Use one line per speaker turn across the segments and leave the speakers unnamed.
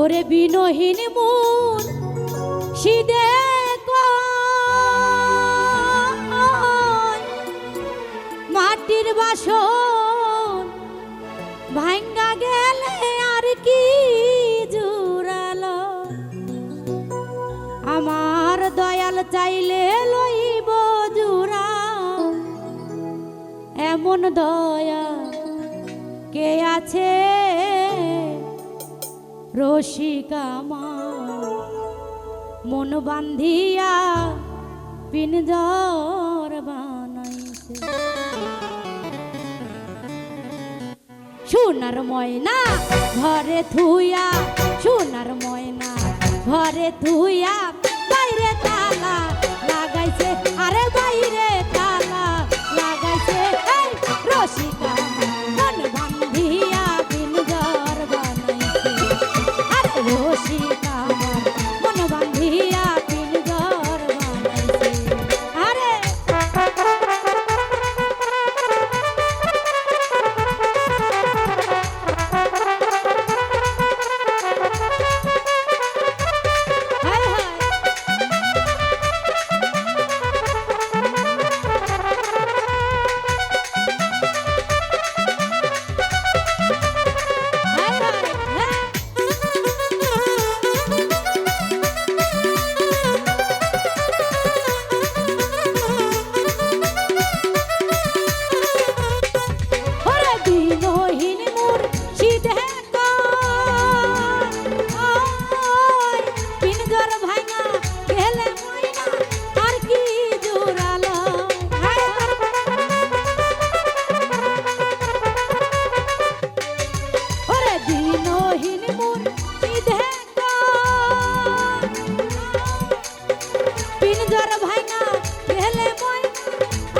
ওরে বিনহীন মন, সিদে মাটির বাসন ভাঙ্গা গেলে আর কি জুড়ালো আমার দয়াল চাইলে লইব জুড়া। এমন দয়া কে আছে? রসিকামা মন বান্ধিয়া পিনজর বানাইছে। সোনার ময়না ঘরে থুইয়া, সোনার ময়না ঘরে থুইয়া বাইরে তালা লাগাইছে। আরে বাইরে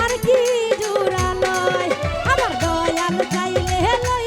আর কি জোড়া লয়। আমার দয়াল চাইলে লয়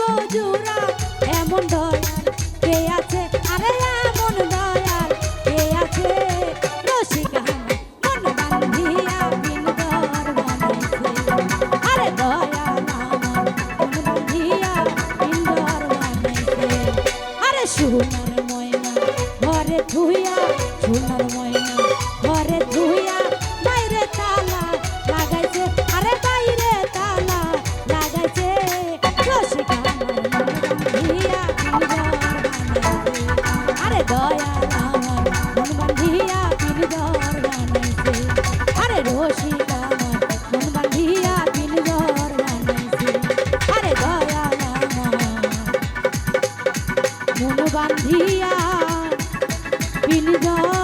বজরা মন বান্ধিয়া পিঞ্জর